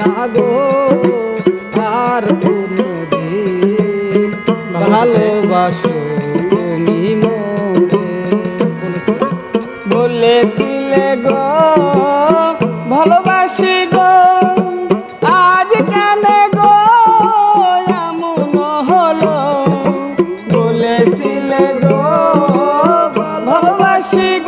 না গো আর কোনদিন ভালোবাসো তুমি বলেছিলে গো, ভালোবাসি গো, আজ কেন গো, এমন হলো। বলেছিলে গো, ভালোবাসি গো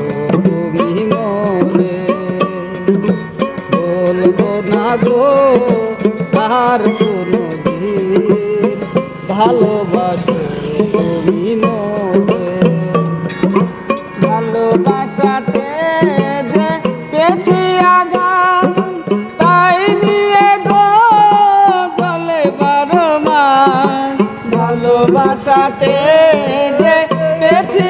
না গো আর তুমি মোরে ভালোবাসাতে যে পেছি আগা তাই নিয়ে গো চলে বারো ভালোবাসাতে যে পেছি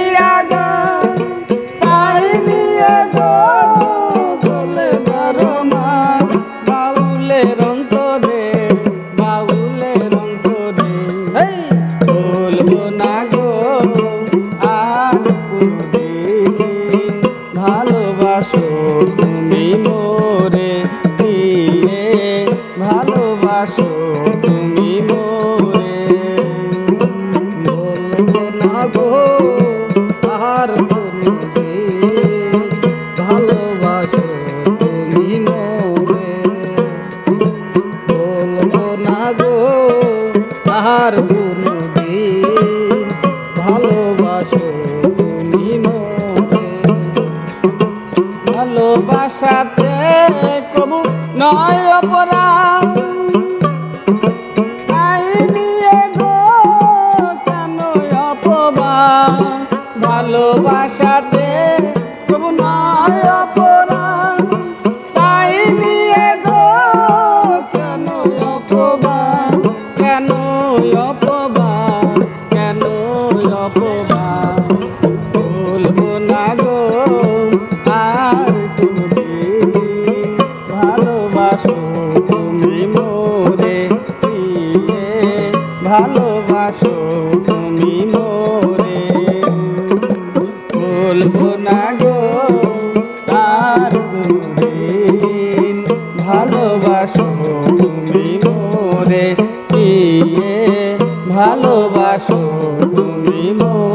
অন্তরে বাউলের অন্তরে হেই! বলব না গো আর কোনদিন ভালোবাসো তুমি মোরে। ভালোবাসো আর কোনদিন ভালোবাসো তুমি মোরে ভালোবাসাতে কবু নয় অপরাধ। ভালোবাসাতে কবু নয় অপরাধ। কেন কেন বলব কোনদিন ভালোবাসো তুমি মোরে ভালোবাসো। তুমি